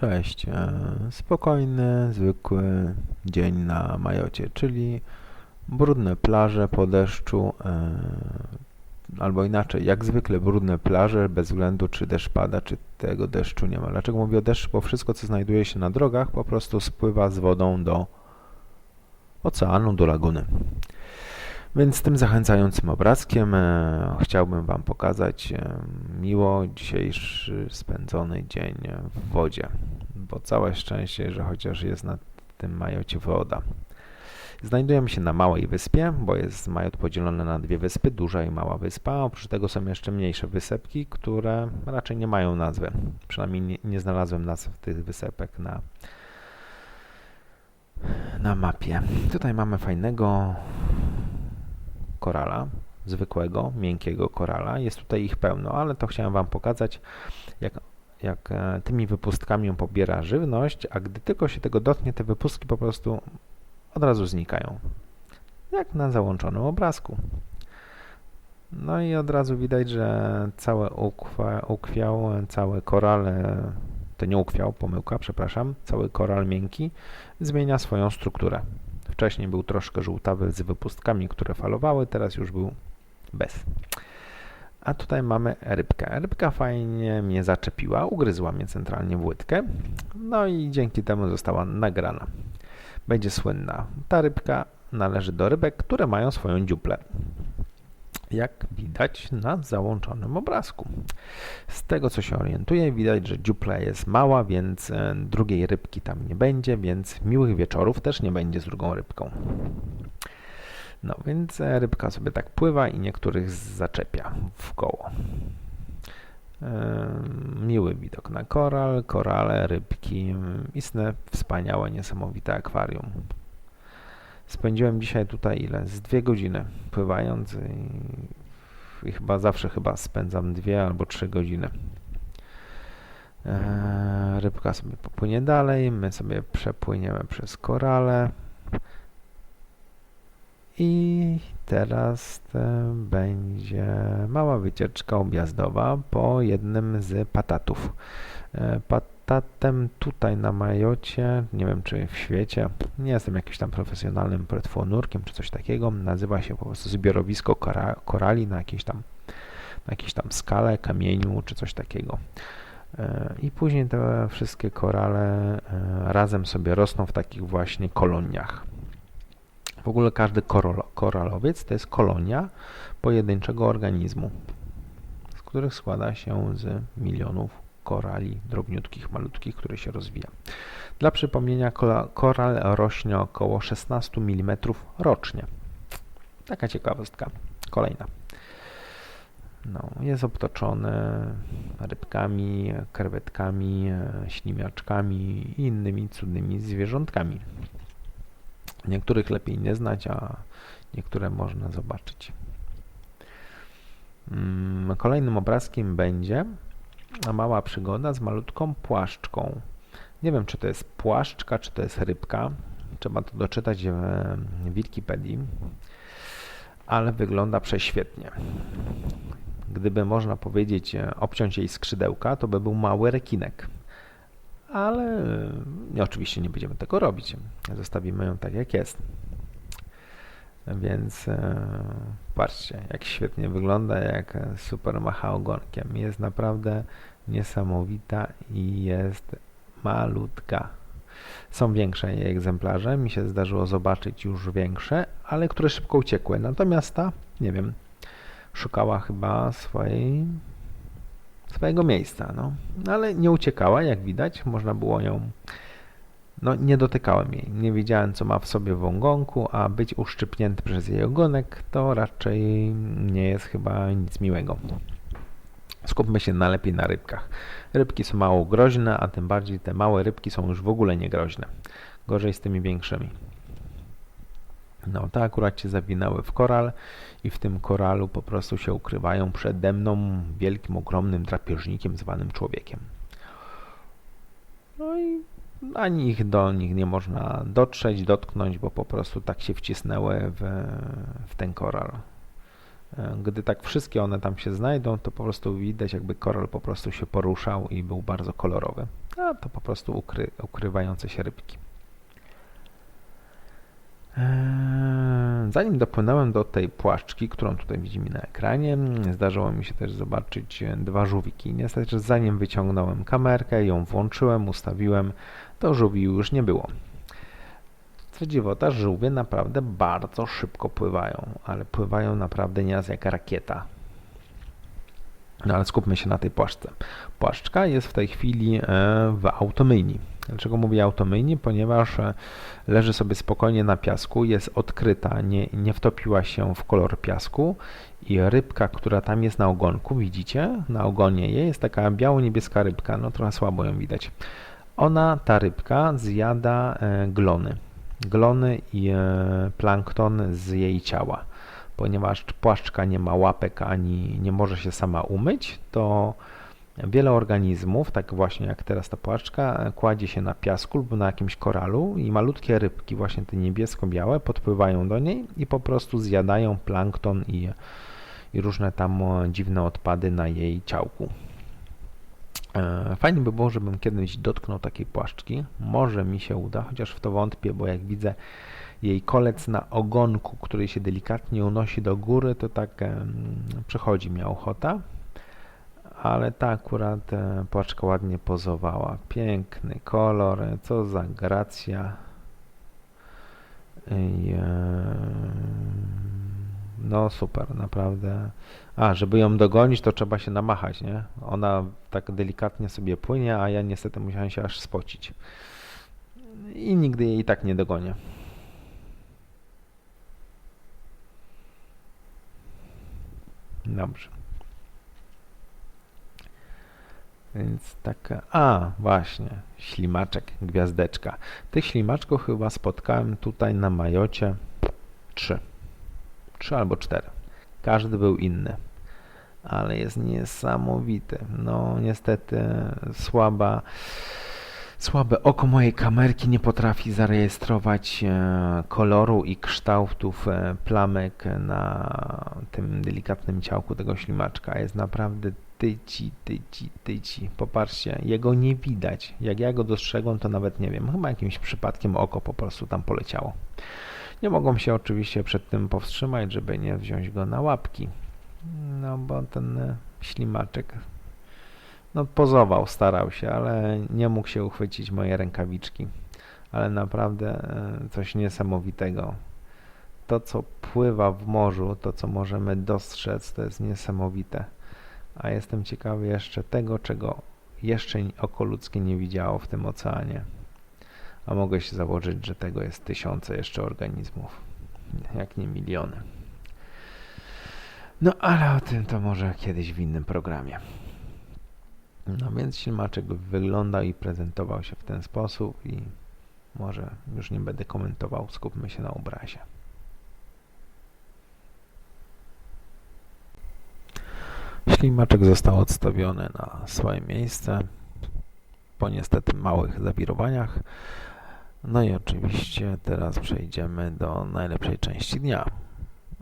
Cześć. e, Spokojny, zwykły dzień na Majocie, czyli brudne plaże po deszczu, e, albo inaczej, jak zwykle brudne plaże, bez względu czy deszcz pada, czy tego deszczu nie ma. Dlaczego mówię o deszczu? Bo wszystko, co znajduje się na drogach, po prostu spływa z wodą do oceanu, do laguny. Więc tym zachęcającym obrazkiem e, chciałbym Wam pokazać e, miło dzisiejszy spędzony dzień w wodzie, bo całe szczęście, że chociaż jest na tym majocie woda. Znajdujemy się na małej wyspie, bo jest majot podzielony na dwie wyspy, duża i mała wyspa. Oprócz tego są jeszcze mniejsze wysepki, które raczej nie mają nazwy. Przynajmniej nie, nie znalazłem nazw tych wysepek na, na mapie. Tutaj mamy fajnego korala, zwykłego, miękkiego korala. Jest tutaj ich pełno, ale to chciałem Wam pokazać, jak, jak e, tymi wypustkami on pobiera żywność, a gdy tylko się tego dotknie, te wypustki po prostu od razu znikają. Jak na załączonym obrazku. No i od razu widać, że całe ukwa, ukwiał, całe korale, to nie ukwiał, pomyłka, przepraszam, cały koral miękki zmienia swoją strukturę. Wcześniej był troszkę żółtawy z wypustkami, które falowały, teraz już był bez. A tutaj mamy rybkę. Rybka fajnie mnie zaczepiła, ugryzła mnie centralnie w łydkę, no i dzięki temu została nagrana. Będzie słynna. Ta rybka należy do rybek, które mają swoją dziuplę. Jak widać na załączonym obrazku. Z tego co się orientuję, widać, że dziupla jest mała, więc e, drugiej rybki tam nie będzie, więc miłych wieczorów też nie będzie z drugą rybką. No więc e, rybka sobie tak pływa i niektórych zaczepia w koło. Ym, Miły widok na koral, korale, rybki, istne wspaniałe, niesamowite akwarium. Spędziłem dzisiaj tutaj ile? Z dwie godziny pływając i, i chyba zawsze chyba spędzam dwie albo trzy godziny. Eee, rybka sobie popłynie dalej, my sobie przepłyniemy przez korale. I teraz e, będzie mała wycieczka objazdowa po jednym z patatów. E, Patatem tutaj na Majocie, nie wiem czy w świecie, nie jestem jakimś tam profesjonalnym płetwonurkiem czy coś takiego, nazywa się po prostu zbiorowisko kora, korali na jakiejś tam, na jakiejś tam skale, kamieniu czy coś takiego. E, I później te wszystkie korale e, razem sobie rosną w takich właśnie koloniach. W ogóle każdy koralowiec to jest kolonia pojedynczego organizmu, z których składa się z milionów korali drobniutkich, malutkich, które się rozwija. Dla przypomnienia, koral rośnie około 16 mm rocznie. Taka ciekawostka. Kolejna. No, jest obtoczony rybkami, krewetkami, ślimiaczkami i innymi cudnymi zwierzątkami. Niektórych lepiej nie znać, a niektóre można zobaczyć. Mm, Kolejnym obrazkiem będzie mała przygoda z malutką płaszczką. Nie wiem, czy to jest płaszczka, czy to jest rybka. Trzeba to doczytać w Wikipedii, ale wygląda prześwietnie. Gdyby można powiedzieć, e, obciąć jej skrzydełka, to by był mały rekinek. Ale e, oczywiście nie będziemy tego robić. Zostawimy ją tak, jak jest. Więc e, patrzcie, jak świetnie wygląda, jak super macha ogonkiem. Jest naprawdę niesamowita i jest malutka. Są większe jej egzemplarze, mi się zdarzyło zobaczyć już większe, ale które szybko uciekły. Natomiast ta, nie wiem, szukała chyba swojej, swojego miejsca. No, Ale nie uciekała, jak widać, można było ją no, nie dotykałem jej. Nie wiedziałem, co ma w sobie w ogonku, a być uszczypnięty przez jej ogonek to raczej nie jest chyba nic miłego. Skupmy się na lepiej na rybkach. Rybki są mało groźne, a tym bardziej te małe rybki są już w ogóle niegroźne. Gorzej z tymi większymi. No, te akurat się zawinęły w koral i w tym koralu po prostu się ukrywają przede mną wielkim, ogromnym drapieżnikiem zwanym człowiekiem. No i ani ich do nich nie można dotrzeć, dotknąć, bo po prostu tak się wcisnęły w, w ten koral. E, Gdy tak wszystkie one tam się znajdą, to po prostu widać, jakby koral po prostu się poruszał i był bardzo kolorowy. a to po prostu ukry, ukrywające się rybki. Eee, Zanim dopłynąłem do tej płaszczki, którą tutaj widzimy na ekranie, zdarzyło mi się też zobaczyć e, dwa żółwiki. Niestety, zanim wyciągnąłem kamerkę, ją włączyłem, ustawiłem, to żółwi już nie było. Co dziwota, żółwie naprawdę bardzo szybko pływają, ale pływają naprawdę nieraz jak rakieta. No ale skupmy się na tej płaszczce. Płaszczka jest w tej chwili e, w automyjni. Dlaczego mówię automyjni? Ponieważ e, leży sobie spokojnie na piasku, jest odkryta, nie, nie wtopiła się w kolor piasku i rybka, która tam jest na ogonku, widzicie? Na ogonie jej jest taka biało-niebieska rybka, no trochę słabo ją widać. Ona, ta rybka, zjada e, glony. Glony i plankton z jej ciała ponieważ płaszczka nie ma łapek ani nie może się sama umyć, to wiele organizmów, tak właśnie jak teraz ta płaszczka, kładzie się na piasku lub na jakimś koralu i malutkie rybki, właśnie te niebiesko-białe, podpływają do niej i po prostu zjadają plankton i, i różne tam dziwne odpady na jej ciałku. E, fajnie by było, żebym kiedyś dotknął takiej płaszczki. Może mi się uda, chociaż w to wątpię, bo jak widzę jej kolec na ogonku, który się delikatnie unosi do góry, to tak przechodzi mi ochota. Ale ta akurat e, płaczka ładnie pozowała. Piękny kolor, co za gracja. No super, naprawdę. A, żeby ją dogonić, to trzeba się namachać, nie? Ona tak delikatnie sobie płynie, a ja niestety musiałem się aż spocić. I nigdy jej tak nie dogonię. Dobrze. Więc taka, a właśnie, ślimaczek, gwiazdeczka. Tych ślimaczków chyba spotkałem tutaj na Majocie trzy. Trzy albo cztery. Każdy był inny. Ale jest niesamowity. No niestety słaba Słabe oko mojej kamerki nie potrafi zarejestrować e, koloru i kształtów e, plamek na tym delikatnym ciałku tego ślimaczka. Jest naprawdę tyci, tyci, tyci. Popatrzcie, jego nie widać. Jak ja go dostrzegłem, to nawet nie wiem. Chyba jakimś przypadkiem oko po prostu tam poleciało. Nie mogą się oczywiście przed tym powstrzymać, żeby nie wziąć go na łapki. No bo ten e, ślimaczek no pozował, starał się, ale nie mógł się uchwycić mojej rękawiczki. Ale naprawdę e, coś niesamowitego. To, co pływa w morzu, to, co możemy dostrzec, to jest niesamowite. A jestem ciekawy jeszcze tego, czego jeszcze oko ludzkie nie widziało w tym oceanie. A mogę się założyć, że tego jest tysiące jeszcze organizmów, jak nie miliony. No ale o tym to może kiedyś w innym programie. No więc ślimaczek wyglądał i prezentował się w ten sposób i może już nie będę komentował, skupmy się na obrazie. Ślimaczek został odstawiony na swoje miejsce po niestety małych zawirowaniach. No i oczywiście teraz przejdziemy do najlepszej części dnia,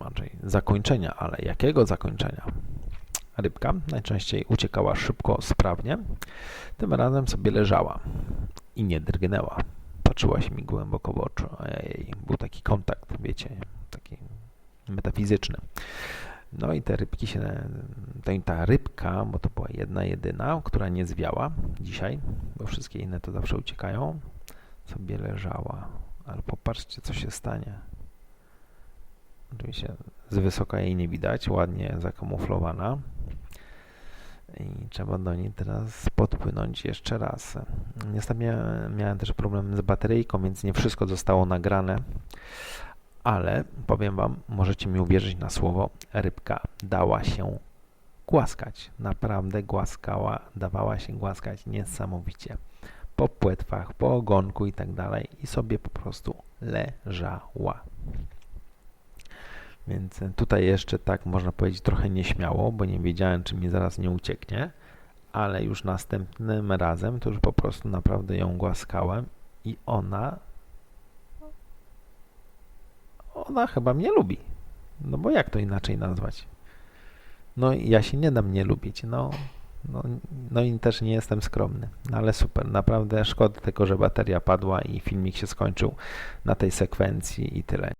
raczej zakończenia, ale jakiego zakończenia? Rybka najczęściej uciekała szybko, sprawnie. Tym razem sobie leżała i nie drgnęła. Patrzyła się mi głęboko w oczy. Ojej, był taki kontakt, wiecie, taki metafizyczny. No i te rybki się, ta rybka, bo to była jedna jedyna, która nie zwiała dzisiaj, bo wszystkie inne to zawsze uciekają, sobie leżała. Ale popatrzcie, co się stanie. Oczywiście z wysoka jej nie widać, ładnie zakamuflowana. I trzeba do niej teraz podpłynąć jeszcze raz. Niestety miałem też problem z bateryjką, więc nie wszystko zostało nagrane, ale powiem Wam, możecie mi uwierzyć na słowo, rybka dała się głaskać. Naprawdę głaskała, dawała się głaskać niesamowicie. Po płetwach, po ogonku i tak dalej i sobie po prostu leżała. Więc tutaj jeszcze tak można powiedzieć trochę nieśmiało, bo nie wiedziałem, czy mi zaraz nie ucieknie, ale już następnym razem to już po prostu naprawdę ją głaskałem i ona ona chyba mnie lubi. No bo jak to inaczej nazwać? No ja się nie dam nie lubić. No No, no i też nie jestem skromny, no ale super, naprawdę szkoda tylko, że bateria padła i filmik się skończył na tej sekwencji i tyle.